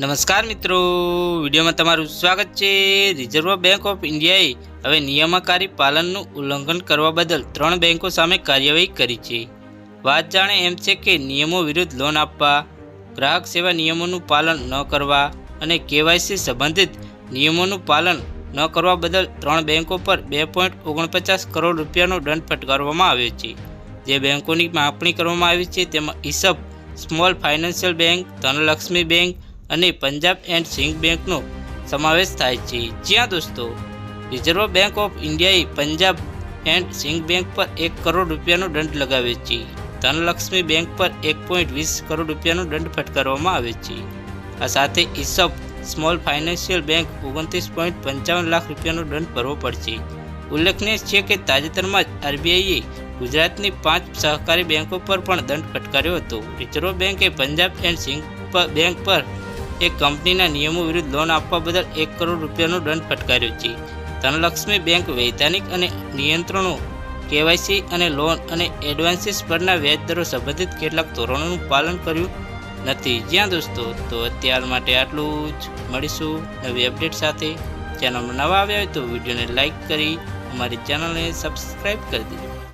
નમસ્કાર મિત્રો. વિડીયોમાં તમારું સ્વાગત છે. રિઝર્વ બેંક ઓફ ઇન્ડિયાએ હવે નિયમનકારી પાલનનું ઉલ્લંઘન કરવા બદલ ત્રણ બેંકો સામે કાર્યવાહી કરી છે. વાત જાણે એમ છે કે નિયમો વિરુદ્ધ લોન આપવા, ગ્રાહક સેવા નિયમોનું પાલન ન કરવા અને કેવાયસી સંબંધિત નિયમોનું પાલન ન કરવા બદલ ત્રણ બેંકો પર બે પોઈન્ટ ઓગણપચાસ કરોડ રૂપિયાનો દંડ ફટકારવામાં આવ્યો છે. જે બેંકોની માપણી કરવામાં આવી છે તેમાં ESAF, small financial bank, Dhanlaxmi bank અને પંજાબ એન્ડ સિંઘ બેંકનો સમાવેશ થાય છે. જ્યાં દોસ્તો, રિઝર્વ બેંક ઓફ ઇન્ડિયાએ પંજાબ એન્ડ સિંઘ બેંક પર એક કરોડ રૂપિયાનો દંડ લગાવ્યો છે. ધનલક્ષ્મી બેંક પર એક પોઈન્ટ વીસ કરોડ રૂપિયાનો દંડ ફટકારવામાં આવે છે. આ સાથે ઈસબ સ્મોલ ફાઇનાન્શિયલ બેંક ઓગણત્રીસ પોઈન્ટ પંચાવન લાખ રૂપિયાનો દંડ ભરવો પડશે. ઉલ્લેખનીય છે કે તાજેતરમાં જ આરબીઆઈએ ગુજરાતની પાંચ સહકારી બેંકો પર પણ દંડ ફટકાર્યો હતો. રિઝર્વ બેંકે પંજાબ એન્ડ સિંઘ બેંક પર એક કંપનીના નિયમો વિરુદ્ધ લોન આપવા બદલ એક કરોડ રૂપિયાનો દંડ ફટકાર્યો છે. ધનલક્ષ્મી બેંક વૈધાનિક અને નિયંત્રણો, કેવાયસી અને લોન અને એડવાન્સીસ પરના વ્યાજદરો સંબંધિત કેટલાક ધોરણોનું પાલન કર્યું નથી. જ્યાં દોસ્તો, તો અત્યાર માટે આટલું જ. મળીશું નવી અપડેટ સાથે. ચેનલમાં નવા આવ્યા હોય તો વિડીયોને લાઇક કરી, અમારી ચેનલને સબસ્ક્રાઈબ કરી દેજો.